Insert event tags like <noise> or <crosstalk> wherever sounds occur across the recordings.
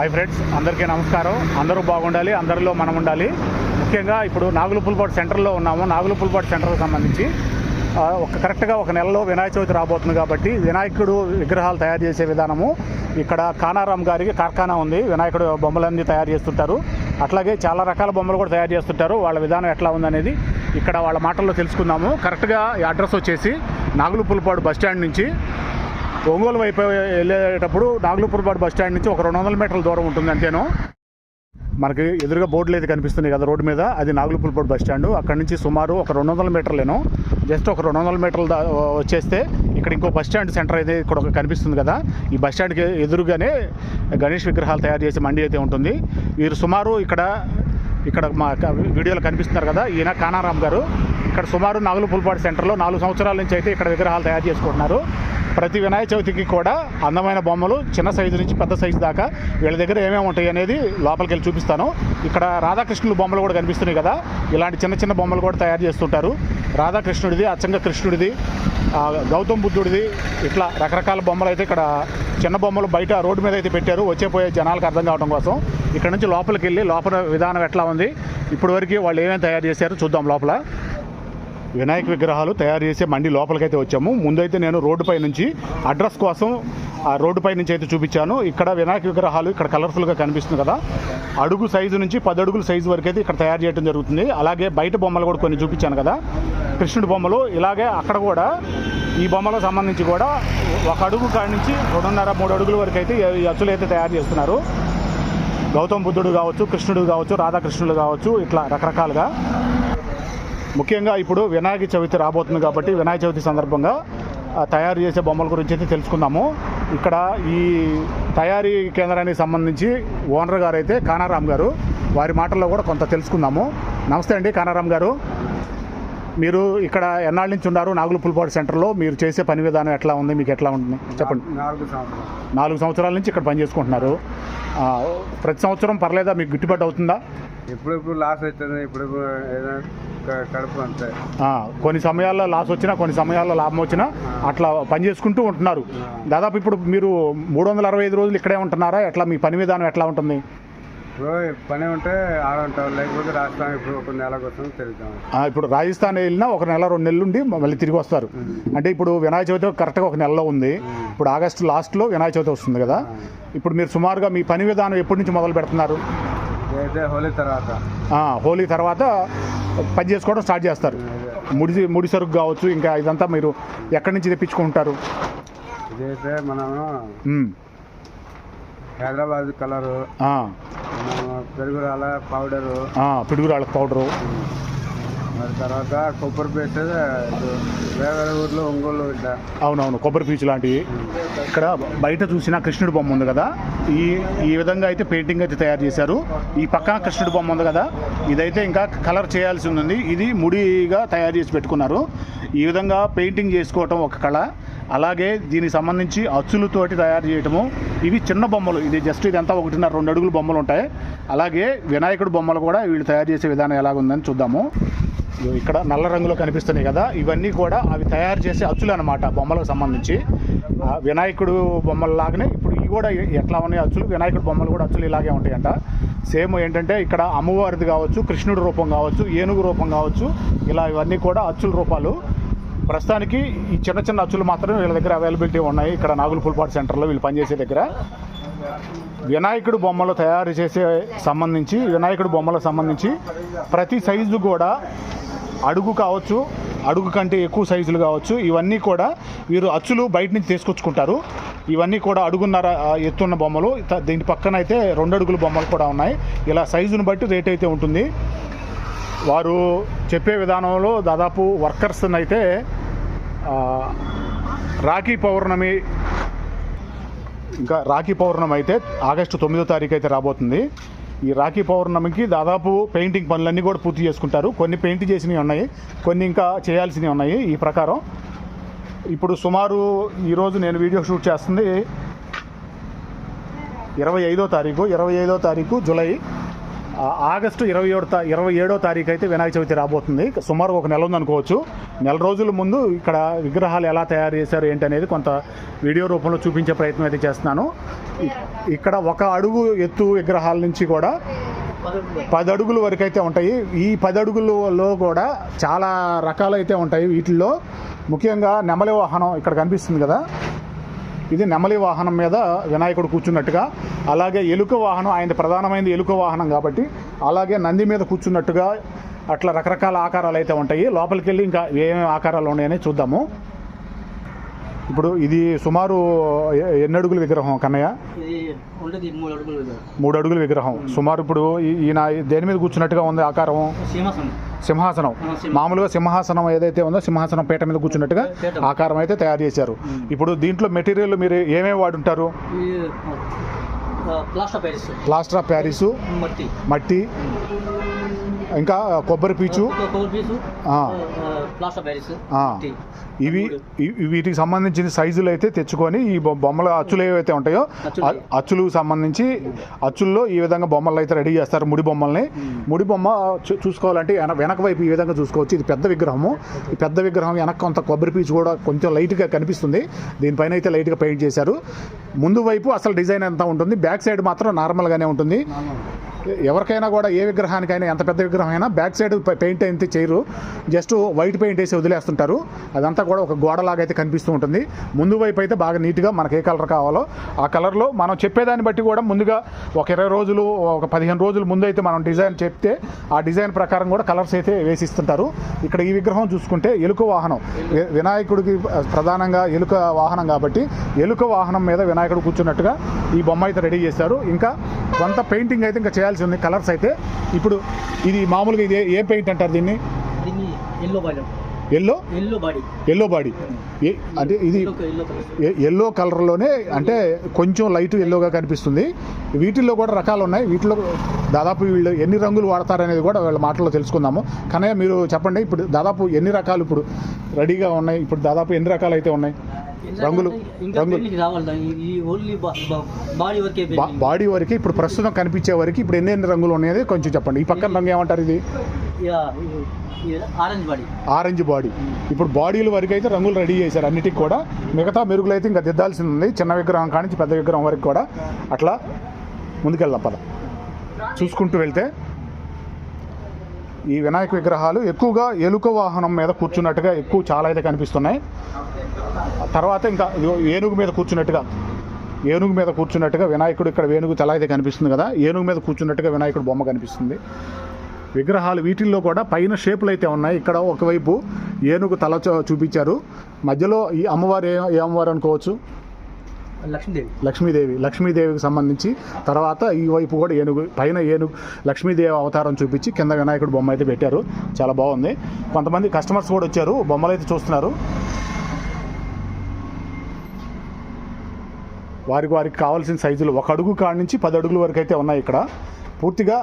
Hi friends అందరికీ నమస్కారం. అందరూ బాగుండాలి అందరిలో మనం ఉండాలి. ముఖ్యంగా ఇప్పుడు నాగులుపుల్పాటు సెంటర్లో ఉన్నాము. నాగులుపుల్పాటు సెంటర్కి సంబంధించి ఒక కరెక్ట్గా ఒక నెలలో వినాయక చవితి రాబోతుంది కాబట్టి వినాయకుడు విగ్రహాలు తయారు చేసే విధానము ఇక్కడ కానారాం గారికి కార్ఖానా ఉంది. వినాయకుడు బొమ్మలన్నీ తయారు చేస్తుంటారు. అట్లాగే చాలా రకాల బొమ్మలు కూడా తయారు చేస్తుంటారు. వాళ్ళ విధానం ఎట్లా ఉందనేది ఇక్కడ వాళ్ళ మాటల్లో తెలుసుకుందాము. కరెక్ట్గా ఈ అడ్రస్ వచ్చేసి నాగులుపుల్పాడు బస్ స్టాండ్ నుంచి ఒంగోలు వైపు వెళ్ళేటప్పుడు నాగులుపురపాడు బస్ స్టాండ్ నుంచి ఒక రెండు వందల మీటర్ల దూరం ఉంటుంది అంతేను. మనకి ఎదురుగా బోర్డులు అయితే కనిపిస్తున్నాయి కదా రోడ్డు మీద. అది నాగులుపురపాడు బస్ స్టాండ్. అక్కడ నుంచి సుమారు ఒక రెండు వందల మీటర్లేను. జస్ట్ ఒక రెండు వందల మీటర్లు వచ్చేస్తే ఇక్కడ ఇంకో బస్ స్టాండ్ సెంటర్ అయితే ఇక్కడ ఒక కనిపిస్తుంది కదా. ఈ బస్ స్టాండ్కి ఎదురుగానే గణేష్ విగ్రహాలు తయారు చేసే మండి అయితే ఉంటుంది. వీరు సుమారు ఇక్కడ ఇక్కడ మా వీడియోలో కనిపిస్తున్నారు కదా ఈయన కానారాం గారు. ఇక్కడ సుమారు నాగులు పుల్పాడు సెంటర్లో నాలుగు సంవత్సరాల నుంచి అయితే ఇక్కడ విగ్రహాలు తయారు చేసుకుంటున్నారు. ప్రతి వినాయక చవితికి కూడా అందమైన బొమ్మలు చిన్న సైజు నుంచి పెద్ద సైజు దాకా వీళ్ళ దగ్గర ఏమేమి ఉంటాయి అనేది లోపలికి వెళ్ళి చూపిస్తాను. ఇక్కడ రాధాకృష్ణుల బొమ్మలు కూడా కనిపిస్తున్నాయి కదా. ఇలాంటి చిన్న చిన్న బొమ్మలు కూడా తయారు చేస్తుంటారు. రాధాకృష్ణుడిది అచ్చంగ కృష్ణుడిది గౌతమ్ బుద్ధుడిది ఇట్లా రకరకాల బొమ్మలు అయితే ఇక్కడ చిన్న బొమ్మలు బయట రోడ్డు మీద అయితే పెట్టారు. వచ్చే పోయే జనాలకు అర్థం కావడం కోసం. ఇక్కడ నుంచి లోపలికి వెళ్ళి లోపల విధానం ఎట్లా ఉంది ఇప్పటి వరకు వాళ్ళు ఏమేమి తయారు చేశారు చూద్దాం లోపల. వినాయక విగ్రహాలు తయారు చేసే మండి లోపలికైతే వచ్చాము. ముందైతే నేను రోడ్డుపై నుంచి అడ్రస్ కోసం ఆ రోడ్డుపై నుంచి అయితే చూపించాను. ఇక్కడ వినాయక విగ్రహాలు ఇక్కడ కలర్ఫుల్గా కనిపిస్తుంది కదా. అడుగు సైజు నుంచి పది అడుగుల సైజు వరకు అయితే ఇక్కడ తయారు చేయడం జరుగుతుంది. అలాగే బయట బొమ్మలు కూడా కొన్ని చూపించాను కదా. కృష్ణుడి బొమ్మలు. ఇలాగే అక్కడ కూడా ఈ బొమ్మలకు సంబంధించి కూడా ఒక అడుగు కాడి నుంచి రెండున్నర మూడు అడుగుల వరకు అయితే ఈ అచ్చులు అయితే తయారు చేస్తున్నారు. గౌతమ బుద్ధుడు కావచ్చు కృష్ణుడు కావచ్చు రాధాకృష్ణుడు కావచ్చు ఇట్లా రకరకాలుగా. ముఖ్యంగా ఇప్పుడు వినాయక చవితి రాబోతుంది కాబట్టి వినాయక చవితి సందర్భంగా తయారు చేసే బొమ్మల గురించి అయితే తెలుసుకుందాము. ఇక్కడ ఈ తయారీ కేంద్రానికి సంబంధించి ఓనర్ గారు అయితే కానారాం గారు. వారి మాటల్లో కూడా కొంత తెలుసుకుందాము. నమస్తే అండి కానారాం గారు. మీరు ఇక్కడ ఎన్నాళ్ళ నుంచి ఉన్నారు? నాగులు పుల్పాడు సెంటర్లో మీరు చేసే పని విధానం ఎట్లా ఉంది? మీకు ఎట్లా ఉంటుంది? చెప్పండి. నాలుగు సంవత్సరాలు. నాలుగు సంవత్సరాల నుంచి ఇక్కడ పని చేసుకుంటున్నారు. ప్రతి సంవత్సరం పర్లేదా? మీకు గిట్టుబాటు అవుతుందా? ఎప్పుడెప్పుడు లాస్ అవుతుంది ఎప్పుడెప్పుడు ఏదైనా క- కడుపు అంతే. ఆ, కొన్ని సమయాల్లో లాస్ వచ్చినా కొన్ని సమయాల్లో లాభం వచ్చినా అట్లా పని చేసుకుంటూ ఉంటున్నారు. దాదాపు ఇప్పుడు మీరు మూడు వందల అరవై ఐదు రోజులు ఇక్కడే ఉంటున్నారా? ఎట్లా మీ పని విధానం ఎట్లా ఉంటుంది? ఇప్పుడు పని ఉంటే ఆడుంటాం లేకపోతే రాస్తాం ఇప్పుడు ఒక నెల కోసం తిరుగుతాం. ఇప్పుడు రాజస్థాన్ వెళ్ళినా ఒక నెల రెండు నెలలు ఉండి మళ్ళీ తిరిగి వస్తారు. అంటే ఇప్పుడు వినాయక చవితి కరెక్ట్గా ఒక నెలలో ఉంది. ఇప్పుడు ఆగస్టు లాస్ట్లో వినాయక చవితి వస్తుంది కదా. ఇప్పుడు మీరు సుమారుగా మీ పని విధానం ఎప్పటి నుంచి మొదలు పెడుతున్నారు? హోలీ తర్వాత. హోలీ తర్వాత పని చేసుకోవడం స్టార్ట్ చేస్తారు. ముడి ముడి సరుకు కావచ్చు ఇంకా ఇదంతా మీరు ఎక్కడి నుంచి తెప్పించుకుంటారు? ఇదైతే మనము ఉమ్, హైదరాబాద్ కలరు పెరుగురాల పౌడరు. పిడుగురాళ్ళ పౌడరు. మరి తర్వాత కొబ్బరి పేస్ట్ వేరే వేరే ఊర్లో ఒంగోలు ఇట్లా అవునవును కొబ్బరి పీచు లాంటివి. ఇక్కడ బయట చూసిన కృష్ణుడి బొమ్మ ఉంది కదా? ఈ ఈ విధంగా అయితే పెయింటింగ్ అయితే తయారు చేశారు. ఈ పక్కన కృష్ణుడి బొమ్మ ఉంది కదా? ఇదైతే ఇంకా కలర్ చేయాల్సి ఉంది ఇది ముడిగా తయారు చేసి పెట్టుకున్నారు. ఈ విధంగా పెయింటింగ్ చేసుకోవటం ఒక కళ. అలాగే దీనికి సంబంధించి అచ్చులతోటి తయారు చేయటము. ఇవి చిన్న బొమ్మలు. ఇది జస్ట్ ఇదంతా ఒకటిన్నర రెండు అడుగులు బొమ్మలు ఉంటాయి. అలాగే వినాయకుడి బొమ్మలు కూడా వీళ్ళు తయారు చేసే విధానం ఎలాగుందని చూద్దాము. ఇక్కడ నల్ల రంగులో కనిపిస్తున్నాయి కదా ఇవన్నీ కూడా అవి తయారు చేసే అచ్చులు అనమాట బొమ్మలకు సంబంధించి. వినాయకుడు బొమ్మలలాగానే ఇప్పుడు ఇవి కూడా ఎట్లా ఉన్నాయి అచ్చులు? వినాయకుడు బొమ్మలు కూడా అచ్చులు ఇలాగే ఉంటాయంట. సేమ్ ఏంటంటే ఇక్కడ అమ్మవారిది కావచ్చు కృష్ణుడి రూపం కావచ్చు ఏనుగు రూపం కావచ్చు ఇలా ఇవన్నీ కూడా అచ్చుల రూపాలు. ప్రస్తుతానికి ఈ చిన్న చిన్న అచ్చులు మాత్రమే వీళ్ళ దగ్గర అవైలబిలిటీ ఉన్నాయి. ఇక్కడ నాగులు పుల్పాటు సెంటర్లో వీళ్ళు పనిచేసే దగ్గర. వినాయకుడు బొమ్మలు తయారు చేసే సంబంధించి వినాయకుడు బొమ్మలకు సంబంధించి ప్రతి సైజు కూడా అడుగు కావచ్చు అడుగు కంటే ఎక్కువ సైజులు కావచ్చు ఇవన్నీ కూడా వీరు అచ్చులు బయట నుంచి తీసుకొచ్చుకుంటారు. ఇవన్నీ కూడా అడుగున్నర ఎత్తున్న బొమ్మలు. దీని పక్కన అయితే రెండు అడుగుల బొమ్మలు కూడా ఉన్నాయి. ఇలా సైజును బట్టి రేట్ అయితే ఉంటుంది. వారు చెప్పే విధానంలో దాదాపు వర్కర్స్ అయితే రాఖీ పౌర్ణమి ఇంకా రాఖీ పౌర్ణమి అయితే ఆగస్టు తొమ్మిదో తారీఖు అయితే రాబోతుంది. ఈ రాఖీ పౌర్ణమికి దాదాపు పెయింటింగ్ పనులన్నీ కూడా పూర్తి చేసుకుంటారు. కొన్ని పెయింట్ చేసినవి ఉన్నాయి కొన్ని ఇంకా చేయాల్సినవి ఉన్నాయి ఈ ప్రకారం. ఇప్పుడు సుమారు ఈరోజు నేను వీడియో షూట్ చేస్తుంది ఇరవై ఐదో తారీఖు ఇరవై ఐదో తారీఖు జూలై ఆగస్టు ఇరవై ఏడు ఇరవై ఏడో తారీఖు అయితే వినాయక చవితి రాబోతుంది. సుమారు ఒక నెల ఉందనుకోవచ్చు. నెల రోజుల ముందు ఇక్కడ విగ్రహాలు ఎలా తయారు చేశారు ఏంటి అనేది కొంత వీడియో రూపంలో చూపించే ప్రయత్నం అయితే చేస్తున్నాను. ఇక్కడ ఒక అడుగు ఎత్తు విగ్రహాల నుంచి కూడా పది అడుగుల వరకు అయితే ఉంటాయి. ఈ పది అడుగులలో కూడా చాలా రకాలైతే ఉంటాయి వీటిల్లో. ముఖ్యంగా నెమలి వాహనం ఇక్కడ కనిపిస్తుంది కదా. ఇది నెమలి వాహనం మీద వినాయకుడు కూర్చున్నట్టుగా అలాగే ఎలుక వాహనం ఆయన ప్రధానమైనది ఎలుక వాహనం కాబట్టి అలాగే నంది మీద కూర్చున్నట్టుగా అట్లా రకరకాల ఆకారాలు అయితే ఉంటాయి. లోపలికి వెళ్ళి ఇంకా ఏమేమి ఆకారాలు ఉన్నాయని చూద్దాము. ఇప్పుడు ఇది సుమారు ఎన్ని అడుగుల విగ్రహం కన్నయ్య? మూడు అడుగులు విగ్రహం. సుమారు ఇప్పుడు ఈ- ఈయన దేని మీద కూర్చున్నట్టుగా ఉంది ఆకారం? సింహాసనం. మామూలుగా సింహాసనం ఏదైతే ఉందో సింహాసనం పీట మీద కూర్చున్నట్టుగా. ఆకారం అయితే తయారు చేశారు. ఇప్పుడు దీంట్లో మెటీరియల్ మీరు ఏమేమి వాడుంటారు? ప్లాస్టర్ ఆఫ్ ప్యారిసు మట్టి. మట్టి ఇంకా కొబ్బరి పీచు. ఇవి వీటికి సంబంధించిన సైజులు అయితే తెచ్చుకొని ఈ బొమ్మల అచ్చులు ఏవైతే ఉంటాయో అచ్చులు. సంబంధించి అచ్చుల్లో ఈ విధంగా బొమ్మలు అయితే రెడీ చేస్తారు ముడి బొమ్మల్ని. ముడి బొమ్మ చూసుకోవాలంటే వెన- వెనక వైపు ఈ విధంగా చూసుకోవచ్చు. ఇది పెద్ద విగ్రహము. ఈ పెద్ద విగ్రహం వెనక కొంత కొబ్బరి పీచు కూడా కొంచెం లైట్గా కనిపిస్తుంది. దీనిపైన అయితే లైట్గా పెయింట్ చేశారు. ముందు వైపు అసలు డిజైన్ అంతా ఉంటుంది? బ్యాక్ సైడ్ మాత్రం నార్మల్గానే ఉంటుంది. ఎవరికైనా కూడా ఏ విగ్రహానికైనా ఎంత పెద్ద విగ్రహం అయినా బ్యాక్ సైడ్ పెయింట్ అయితే చేయరు. జస్ట్ వైట్ పెయింట్ వేసి వదిలేస్తుంటారు. అదంతా కూడా ఒక గోడలాగా అయితే కనిపిస్తూ ఉంటుంది. ముందు వైపు అయితే బాగా నీట్గా మనకి ఏ కలర్ కావాలో ఆ కలర్లో మనం చెప్పేదాన్ని బట్టి కూడా ముందుగా ఒక ఇరవై రోజులు ఒక పదిహేను రోజులు ముందు అయితే మనం డిజైన్ చెప్తే ఆ డిజైన్ ప్రకారం కూడా కలర్స్ అయితే వేసిస్తుంటారు. ఇక్కడ ఈ విగ్రహం చూసుకుంటే ఎలుక వాహనం. వినాయకుడికి ప్రధానంగా ఎలుక వాహనం కాబట్టి ఎలుక వాహనం మీద వినాయకుడు కూర్చున్నట్టుగా ఈ బొమ్మ అయితే రెడీ చేశారు. ఇంకా కొంత పెయింటింగ్ అయితే ఇంకా చేయాల్సి ఉంది. కలర్స్ అయితే ఇప్పుడు ఇది మామూలుగా ఇది ఏ- పెయింట్ అంటారు దీన్ని? ఎల్లో బాడీ ఎల్లో బాడీ అంటే ఇది ఎల్లో కలర్లోనే అంటే కొంచెం లైట్ ఎల్లోగా కనిపిస్తుంది. వీటిల్లో కూడా రకాలు ఉన్నాయి. వీటిలో దాదాపు వీళ్ళు ఎన్ని రంగులు వాడతారనేది కూడా వీళ్ళ మాటల్లో తెలుసుకుందాము. కనయ్య మీరు చెప్పండి. ఇప్పుడు దాదాపు ఎన్ని రకాలు ఇప్పుడు రెడీగా ఉన్నాయి? ఇప్పుడు దాదాపు ఎన్ని రకాలు అయితే ఉన్నాయి? రంగులు బాడీ వరకే ఇప్పుడు ప్రస్తుతం కనిపించే వరకు ఇప్పుడు ఎన్ని ఎన్ని రంగులు ఉన్నాయని కొంచెం చెప్పండి. ఈ పక్కన రంగు ఏమంటారు ఇది? ఆరెంజ్ బాడీ ఆరెంజ్ బాడీ ఇప్పుడు బాడీల వరకు అయితే రంగులు రెడీ చేశారు అన్నిటికి కూడా. మిగతా మెరుగులు అయితే ఇంకా దిద్దాల్సి ఉంది. చిన్న విగ్రహం కానించి పెద్ద విగ్రహం వరకు కూడా. అట్లా ముందుకెళ్దాం పద. చూసుకుంటూ వెళ్తే ఈ వినాయక విగ్రహాలు ఎక్కువగా ఎలుక వాహనం మీద కూర్చున్నట్టుగా ఎక్కువ చాలా అయితే కనిపిస్తున్నాయి. తర్వాత ఇంకా ఏనుగు మీద కూర్చున్నట్టుగా ఏనుగు మీద కూర్చున్నట్టుగా వినాయకుడు ఇక్కడ వేణుగు తల అయితే కనిపిస్తుంది కదా ఏనుగు మీద కూర్చున్నట్టుగా వినాయకుడు బొమ్మ కనిపిస్తుంది. విగ్రహాలు వీటిల్లో కూడా పైన షేపులు అయితే ఉన్నాయి. ఇక్కడ ఒకవైపు ఏనుగు తల చూపించారు. మధ్యలో ఈ అమ్మవారు ఏ అమ్మవారు అనుకోవచ్చు? లక్ష్మీదేవి. లక్ష్మీదేవి లక్ష్మీదేవికి సంబంధించి తర్వాత ఈ వైపు కూడా ఏనుగు పైన ఏనుగు లక్ష్మీదేవి అవతారం చూపించి కింద వినాయకుడు బొమ్మ అయితే పెట్టారు. చాలా బాగుంది. కొంతమంది కస్టమర్స్ కూడా వచ్చారు. బొమ్మలు అయితే చూస్తున్నారు. వారికి వారికి కావాల్సిన సైజులు ఒక అడుగు కాడి నుంచి పది అడుగుల వరకు అయితే ఉన్నాయి ఇక్కడ. పూర్తిగా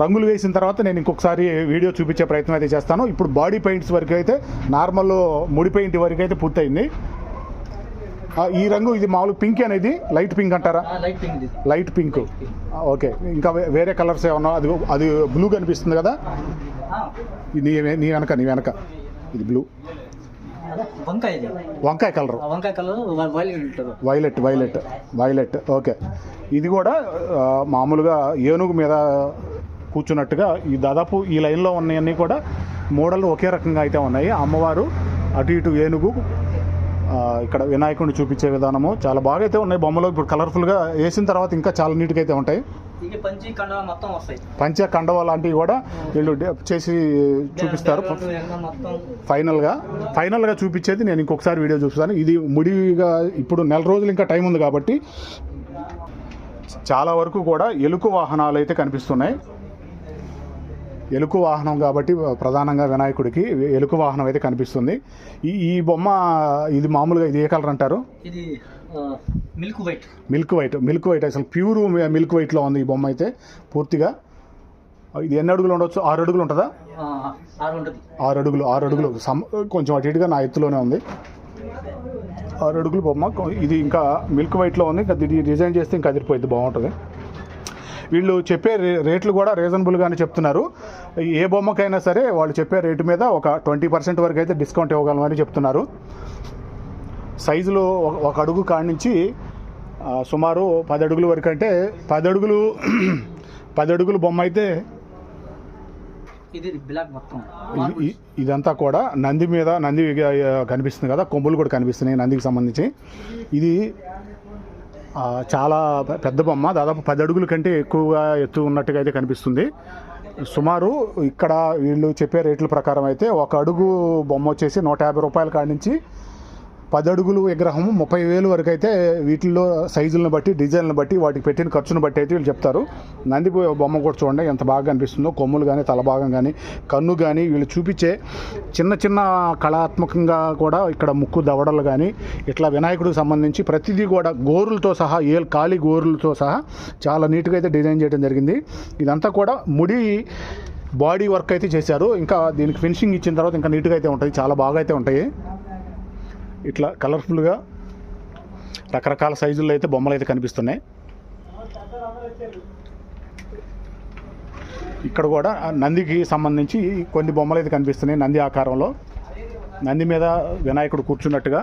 రంగులు వేసిన తర్వాత నేను ఇంకొకసారి వీడియో చూపించే ప్రయత్నం అయితే చేస్తాను. ఇప్పుడు బాడీ పెయింట్స్ వరకు అయితే నార్మల్ ముడి పెయింట్ వరకు అయితే పూర్తయింది. ఈ రంగు ఇది మామూలు పింక్ అనేది లైట్ పింక్ అంటారా? లైట్ పింక్ ఇది. Light pink. ఓకే. ఇంకా వేరే కలర్స్ ఏమన్నా? అది అది బ్లూ కనిపిస్తుంది కదా? నీ నీ వెనక నీ వెనక. ఇది బ్లూ. వంకాయ కలర్. వంకాయ colour violet violet violet okay. ఇది కూడా మామూలుగా ఏనుగు మీద కూర్చున్నట్టుగా ఈ దాదాపు ఈ లైన్లో ఉన్నాయన్నీ కూడా మోడల్ ఒకే రకంగా అయితే ఉన్నాయి. అమ్మవారు అటు ఇటు ఏనుగు ఇక్కడ వినాయకుడిని చూపించే విధానము చాలా బాగా అయితే ఉన్నాయి. బొమ్మలు ఇప్పుడు కలర్ఫుల్గా వేసిన తర్వాత ఇంకా చాలా నీట్గా అయితే ఉంటాయి పంచి కండవ లాంటివి కూడా వీళ్ళు చేసి చూపిస్తారు. ఫైనల్గా ఫైనల్గా చూపించేది నేను ఇంకొకసారి వీడియో చూపిస్తాను. ఇది ముడిగా ఇప్పుడు నెల రోజులు ఇంకా టైం ఉంది కాబట్టి చాలా వరకు కూడా ఎలుక వాహనాలు అయితే కనిపిస్తున్నాయి. ఎలుక వాహనం కాబట్టి ప్రధానంగా వినాయకుడికి ఎలుక వాహనం అయితే కనిపిస్తుంది. ఈ ఈ బొమ్మ ఇది మామూలుగా ఇది ఏ కలర్ అంటారు? ఇది milk white milk white milk white అసలు ప్యూర్ మిల్క్ వైట్లో ఉంది ఈ బొమ్మ అయితే పూర్తిగా. ఇది ఎన్ని అడుగులు ఉండొచ్చు? ఆరు అడుగులు ఉంటుందా? ఆరు అడుగులు ఆరు అడుగులు. సమ్ కొంచెం అటు ఇటుగా నా ఎత్తులోనే ఉంది. ఆరు అడుగులు బొమ్మ. ఇది ఇంకా మిల్క్ వైట్లో ఉంది. ఇంకా దీన్ని డిజైన్ చేస్తే ఇంకా అదిరిపోయింది బాగుంటుంది. వీళ్ళు చెప్పే రేట్లు కూడా రీజనబుల్గానే చెప్తున్నారు. ఏ బొమ్మకైనా సరే వాళ్ళు చెప్పే రేటు మీద ఒక ట్వంటీ పర్సెంట్ వరకు అయితే డిస్కౌంట్ ఇవ్వగలమని చెప్తున్నారు. సైజులు ఒక- అడుగు కాడి నుంచి సుమారు పది అడుగుల వరకు అంటే పది అడుగులు <clears throat> పది అడుగుల బొమ్మ అయితే ఇదంతా కూడా నంది మీద నంది కనిపిస్తుంది కదా కొమ్ములు కూడా కనిపిస్తున్నాయి నందికి సంబంధించి. ఇది చాలా పెద్ద బొమ్మ దాదాపు పది అడుగుల కంటే ఎక్కువగా ఎత్తు ఉన్నట్టుగా అయితే కనిపిస్తుంది. సుమారు ఇక్కడ వీళ్ళు చెప్పే రేట్ల ప్రకారం అయితే ఒక అడుగు బొమ్మ వచ్చేసి నూట యాభై రూపాయల కాడి నుంచి పదడుగులు విగ్రహం ముప్పై వేలు వరకు అయితే వీటిల్లో సైజులను బట్టి డిజైన్లను బట్టి వాటికి పెట్టిన ఖర్చును బట్టి అయితే వీళ్ళు చెప్తారు. నంది బొమ్మ కూడా చూడండి ఎంత బాగా అనిపిస్తుందో కొమ్ములు కానీ తల భాగం కానీ కన్ను కానీ వీళ్ళు చూపించే చిన్న చిన్న కళాత్మకంగా కూడా ఇక్కడ ముక్కు దవడలు కానీ ఇట్లా వినాయకుడికి సంబంధించి ప్రతిదీ కూడా గోరులతో సహా ఏ ఖాళీ గోరులతో సహా చాలా నీట్గా అయితే డిజైన్ చేయడం జరిగింది. ఇదంతా కూడా ముడి బాడీ వర్క్ అయితే చేశారు. ఇంకా దీనికి ఫినిషింగ్ ఇచ్చిన తర్వాత ఇంకా నీట్గా అయితే ఉంటుంది చాలా బాగా అయితే ఉంటాయి. ఇట్లా కలర్ఫుల్గా రకరకాల సైజుల్లో అయితే బొమ్మలు అయితే కనిపిస్తున్నాయి. ఇక్కడ కూడా నందికి సంబంధించి కొన్ని బొమ్మలు అయితే కనిపిస్తున్నాయి నంది ఆకారంలో. నంది మీద వినాయకుడు కూర్చున్నట్టుగా.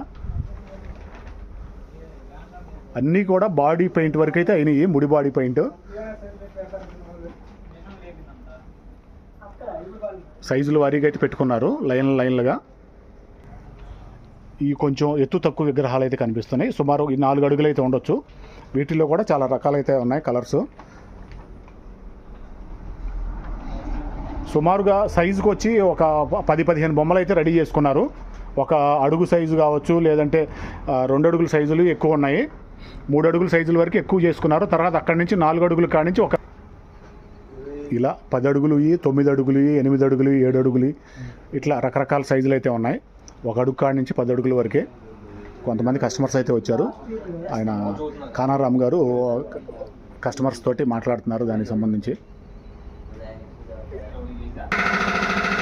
అన్నీ కూడా బాడీ పెయింట్ వరకు అయితే అయినాయి ముడి బాడీ పెయింట్. సైజులు వారీగా అయితే పెట్టుకున్నారు లైన్ లైన్లుగా. ఈ కొంచెం ఎత్తు తక్కువ విగ్రహాలు అయితే కనిపిస్తున్నాయి. సుమారు ఈ నాలుగు అడుగులు అయితే ఉండొచ్చు. వీటిల్లో కూడా చాలా రకాలైతే ఉన్నాయి కలర్స్. సుమారుగా సైజుకి వచ్చి ఒక పది పదిహేను బొమ్మలు అయితే రెడీ చేసుకున్నారు. ఒక అడుగు సైజు కావచ్చు లేదంటే రెండు అడుగుల సైజులు ఎక్కువ ఉన్నాయి. మూడు అడుగుల సైజుల వరకు ఎక్కువ చేసుకున్నారు. తర్వాత అక్కడి నుంచి నాలుగు అడుగుల కాడి నుంచి ఒక ఇలా పది అడుగులు తొమ్మిది అడుగులు ఎనిమిది అడుగులు ఏడు అడుగులు ఇట్లా రకరకాల సైజులు అయితే ఉన్నాయి. ఒక అడుగు కాడి నుంచి పది అడుగుల వరకే కొంతమంది కస్టమర్స్ అయితే వచ్చారు. ఆయన కానారాం గారు కస్టమర్స్ తోటి మాట్లాడుతున్నారు దానికి సంబంధించి.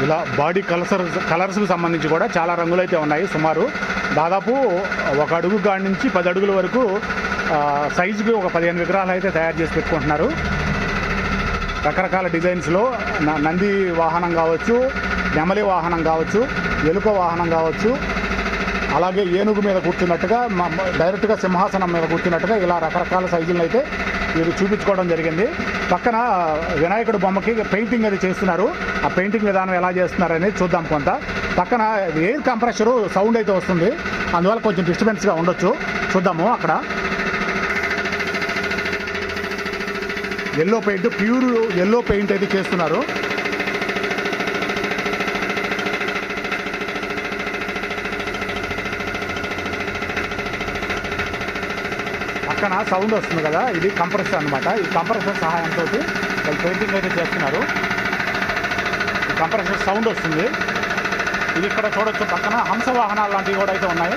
ఇలా బాడీ కలర్స్ కలర్స్కి సంబంధించి కూడా చాలా రంగులు అయితే ఉన్నాయి. సుమారు దాదాపు ఒక అడుగు కాడి నుంచి పది అడుగుల వరకు సైజుకి ఒక పదిహేను విగ్రహాలు అయితే తయారు చేసి పెట్టుకుంటున్నారు. రకరకాల డిజైన్స్లో న- నంది వాహనం కావచ్చు నెమలి వాహనం కావచ్చు ఎలుక వాహనం కావచ్చు అలాగే ఏనుగు మీద కూర్చున్నట్టుగా డైరెక్ట్గా సింహాసనం మీద కూర్చున్నట్టుగా ఇలా రకరకాల సైజులను అయితే వీరు చూపించుకోవడం జరిగింది. పక్కన వినాయకుడు బొమ్మకి పెయింటింగ్ అది చేస్తున్నారు. ఆ పెయింటింగ్ విధానం ఎలా చేస్తున్నారు అనేది చూద్దాం కొంత. పక్కన ఎయిర్ కంప్రెషరు సౌండ్ అయితే వస్తుంది. అందువల్ల కొంచెం డిస్టర్బెన్స్గా ఉండొచ్చు. చూద్దాము అక్కడ. Yellow paint pure yellow paint అయితే చేస్తున్నారు. పక్కన సౌండ్ వస్తుంది కదా ఇది కంప్రెసర్ అన్నమాట. ఈ కంప్రెసర్ సహాయంతో వాళ్ళు పెయింటింగ్ అయితే చేస్తున్నారు. ఈ కంప్రెసర్ సౌండ్ వస్తుంది. ఇది ఇక్కడ చూడొచ్చు పక్కన హంస వాహనాలు లాంటివి కూడా అయితే ఉన్నాయి.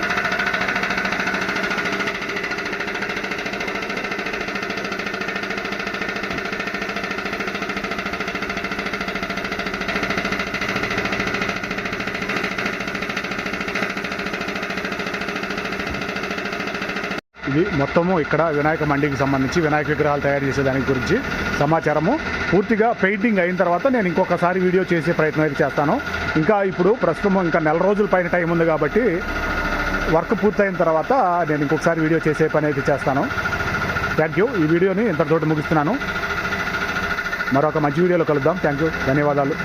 ఇది మొత్తము ఇక్కడ వినాయక మండికి సంబంధించి వినాయక విగ్రహాలు తయారు చేసే దాని గురించి సమాచారము. పూర్తిగా పెయింటింగ్ అయిన తర్వాత నేను ఇంకొకసారి వీడియో చేసే ప్రయత్నం అయితే చేస్తాను. ఇంకా ఇప్పుడు ప్రస్తుతం ఇంకా నెల రోజుల పైన టైం ఉంది కాబట్టి వర్క్ పూర్తయిన తర్వాత నేను ఇంకొకసారి వీడియో చేసే పని అయితే చేస్తాను. థ్యాంక్ యూ ఈ వీడియోని ఇంతటితోటి ముగిస్తున్నాను. మరొక మంచి వీడియోలో కలుద్దాం. థ్యాంక్ యూ ధన్యవాదాలు.